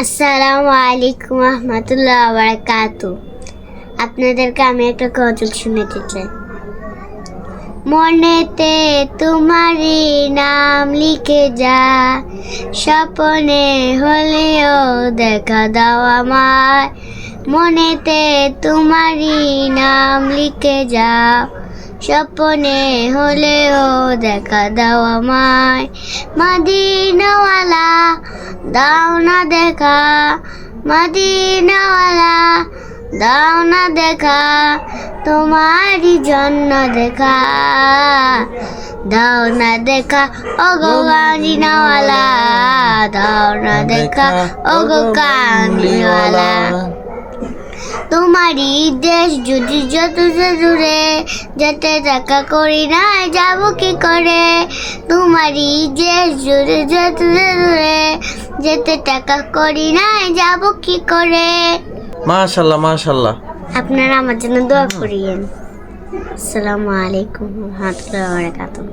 আসসালামু আলাইকুম রহমতুল্লাহ বারাকাতু। আপনাদেরকে আমি একটা গজল শুনাতে চাই। মনেতে তোমারই নাম লিখে যা, স্বপনে হলেও দেখা দাও আমায়। মনেতে তোমারই নাম লিখে যাও স্বপনে হলেও দেখা দাও আমায়। মদিনাওয়ালা দাও না দেখা, মদিনাওয়ালা, দাও না দেখা, তোমারই জন্য দেখা। দাও না দেখা ও গো মদিনাওয়ালা, দাও না দেখা ও গো কামলিওয়ালা। তোমারই দেশ যদি যত দূরে, যেতে টাকা করি না, যাব কি করে? তোমারই দেশ যদি যত দূরে যেতে টাকা করি না যাব কি করে? মাশাল্লাহ মাশাল্লাহ। আপনারা আমার জন্য দোয়া করিয়েন। আসসালামু আলাইকুম রহমতুল্লাহ বারাকাতুহ।